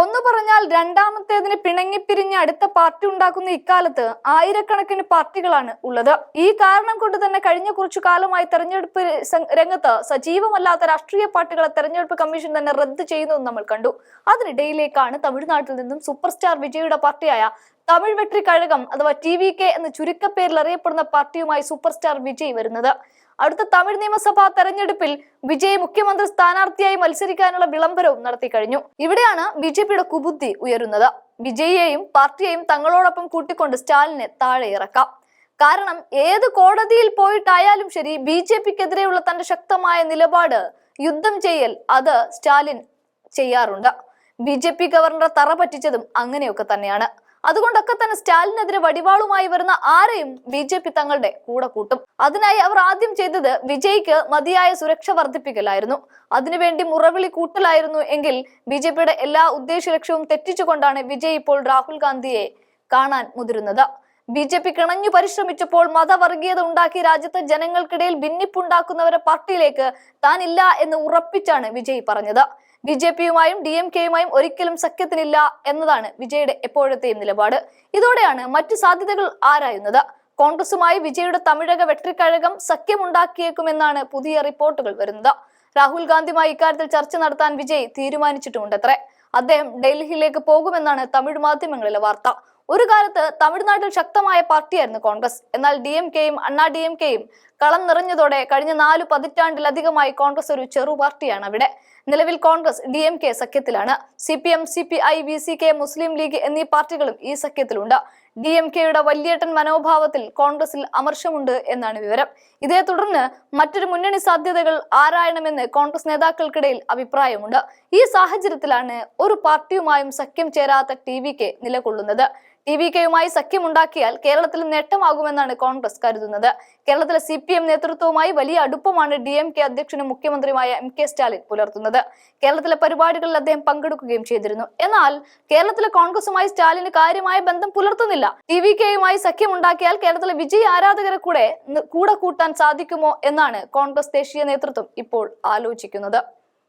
ഒന്ന് പറഞ്ഞാൽ രണ്ടാമത്തേതിന് പിണങ്ങിപ്പിരിഞ്ഞ് അടുത്ത പാർട്ടി ഉണ്ടാക്കുന്ന ഇക്കാലത്ത് ആയിരക്കണക്കിന് പാർട്ടികളാണ് ഉള്ളത്. ഈ കാരണം കൊണ്ട് തന്നെ കഴിഞ്ഞ കുറച്ചു കാലമായി തെരഞ്ഞെടുപ്പ് രംഗത്ത് സജീവമല്ലാത്ത രാഷ്ട്രീയ പാർട്ടികളെ തെരഞ്ഞെടുപ്പ് കമ്മീഷൻ തന്നെ റദ്ദ് ചെയ്യുന്നതും നമ്മൾ കണ്ടു. അതിനിടയിലേക്കാണ് തമിഴ്നാട്ടിൽ നിന്നും സൂപ്പർ സ്റ്റാർ വിജയുടെ പാർട്ടിയായ തമിഴ് വെട്രി കഴകം അഥവാ ടി വി കെ എന്ന ചുരുക്കപ്പേരിൽ അറിയപ്പെടുന്ന പാർട്ടിയുമായി സൂപ്പർ സ്റ്റാർ വിജയ് വരുന്നത്. അടുത്ത തമിഴ് നിയമസഭാ തെരഞ്ഞെടുപ്പിൽ വിജയ് മുഖ്യമന്ത്രി സ്ഥാനാർത്ഥിയായി മത്സരിക്കാനുള്ള വിളംബരവും നടത്തി കഴിഞ്ഞു. ഇവിടെയാണ് ബി ജെ പിയുടെ കുബുദ്ധി ഉയരുന്നത്. വിജയിയെയും പാർട്ടിയെയും തങ്ങളോടൊപ്പം കൂട്ടിക്കൊണ്ട് സ്റ്റാലിനെ താഴെ ഇറക്കാം. കാരണം ഏത് കോടതിയിൽ പോയിട്ടായാലും ശരി ബി ജെ പിക്കെതിരെയുള്ള തന്റെ ശക്തമായ നിലപാട് യുദ്ധം ചെയ്യൽ അത് സ്റ്റാലിൻ ചെയ്യാറുണ്ട്. ബി ജെ പി ഗവർണറെ തറ പറ്റിച്ചതും അങ്ങനെയൊക്കെ തന്നെയാണ്. അതുകൊണ്ടൊക്കെ തന്നെ സ്റ്റാലിനെതിരെ വടിവാളുമായി വരുന്ന ആരെയും ബി ജെ പി തങ്ങളുടെ കൂടെ കൂട്ടും. അതിനായി അവർ ആദ്യം ചെയ്തത് വിജയ്ക്ക് മതിയായ സുരക്ഷ വർദ്ധിപ്പിക്കലായിരുന്നു. അതിനുവേണ്ടി മുറവിളി കൂട്ടലായിരുന്നു എങ്കിൽ ബി ജെ പിയുടെ എല്ലാ ഉദ്ദേശ ലക്ഷ്യവും തെറ്റിച്ചുകൊണ്ടാണ് വിജയ് ഇപ്പോൾ രാഹുൽ ഗാന്ധിയെ കാണാൻ മുതിരുന്നത്. ബി ജെ പി കിണഞ്ഞു പരിശ്രമിച്ചപ്പോൾ മതവർഗീയത ഉണ്ടാക്കി രാജ്യത്തെ ജനങ്ങൾക്കിടയിൽ ഭിന്നിപ്പുണ്ടാക്കുന്നവരെ പാർട്ടിയിലേക്ക് താനില്ല എന്ന് ഉറപ്പിച്ചാണ് വിജയ് പറഞ്ഞത്. ബി ജെ പിയുമായും ഡി എം കെയുമായും ഒരിക്കലും സഖ്യത്തിനില്ല എന്നതാണ് വിജയുടെ എപ്പോഴത്തെയും നിലപാട്. ഇതോടെയാണ് മറ്റു സാധ്യതകൾ ആരായുന്നത്. കോൺഗ്രസുമായി വിജയുടെ തമിഴക വെട്ടിക്കഴകം സഖ്യമുണ്ടാക്കിയേക്കുമെന്നാണ് പുതിയ റിപ്പോർട്ടുകൾ വരുന്നത്. രാഹുൽ ഗാന്ധിയുമായി ഇക്കാര്യത്തിൽ ചർച്ച നടത്താൻ വിജയ് തീരുമാനിച്ചിട്ടുമുണ്ടത്രേ. അദ്ദേഹം ഡൽഹിയിലേക്ക് പോകുമെന്നാണ് തമിഴ് മാധ്യമങ്ങളിലെ വാർത്ത. ഒരു കാലത്ത് തമിഴ്നാട്ടിൽ ശക്തമായ പാർട്ടിയായിരുന്നു കോൺഗ്രസ്. എന്നാൽ ഡി എം കെയും അണ്ണാ ഡി എം കെയും കളം നിറഞ്ഞതോടെ കഴിഞ്ഞ നാല് പതിറ്റാണ്ടിലധികമായി കോൺഗ്രസ് ഒരു ചെറു പാർട്ടിയാണ് അവിടെ. നിലവിൽ Congress D M K സഖ്യത്തിലാണ്. C P M C P I B C K Muslim League എന്നീ പാർട്ടികളും ഈ സഖ്യത്തിലുണ്ട്. ഡി എം കെയുടെ വലിയേട്ടൻ മനോഭാവത്തിൽ കോൺഗ്രസിൽ അമർഷമുണ്ട് എന്നാണ് വിവരം. ഇതേ തുടർന്ന് മറ്റൊരു മുന്നണി സാധ്യതകൾ ആരായണമെന്ന് കോൺഗ്രസ് നേതാക്കൾക്കിടയിൽ അഭിപ്രായമുണ്ട്. ഈ സാഹചര്യത്തിലാണ് ഒരു പാർട്ടിയുമായും സഖ്യം ചേരാത്ത ടി വി കെ നിലകൊള്ളുന്നത്. ടി വി കെയുമായി സഖ്യമുണ്ടാക്കിയാൽ കേരളത്തിൽ നേട്ടമാകുമെന്നാണ് കോൺഗ്രസ് കരുതുന്നത്. കേരളത്തിലെ സി പി എം നേതൃത്വവുമായി വലിയ അടുപ്പമാണ് ഡി എം കെ അധ്യക്ഷനും മുഖ്യമന്ത്രിയുമായ എം കെ സ്റ്റാലിൻ പുലർത്തുന്നത്. കേരളത്തിലെ പരിപാടികളിൽ അദ്ദേഹം പങ്കെടുക്കുകയും ചെയ്തിരുന്നു. എന്നാൽ കേരളത്തിലെ കോൺഗ്രസുമായി സ്റ്റാലിന് കാര്യമായ ബന്ധം പുലർത്തുന്നില്ല. ടി വി കെയുമായി സഖ്യമുണ്ടാക്കിയാൽ കേരളത്തിലെ വിജയ് ആരാധകരെ കൂടെ കൂടെ കൂട്ടാൻ സാധിക്കുമോ എന്നാണ് കോൺഗ്രസ് ദേശീയ നേതൃത്വം ഇപ്പോൾ ആലോചിക്കുന്നത്.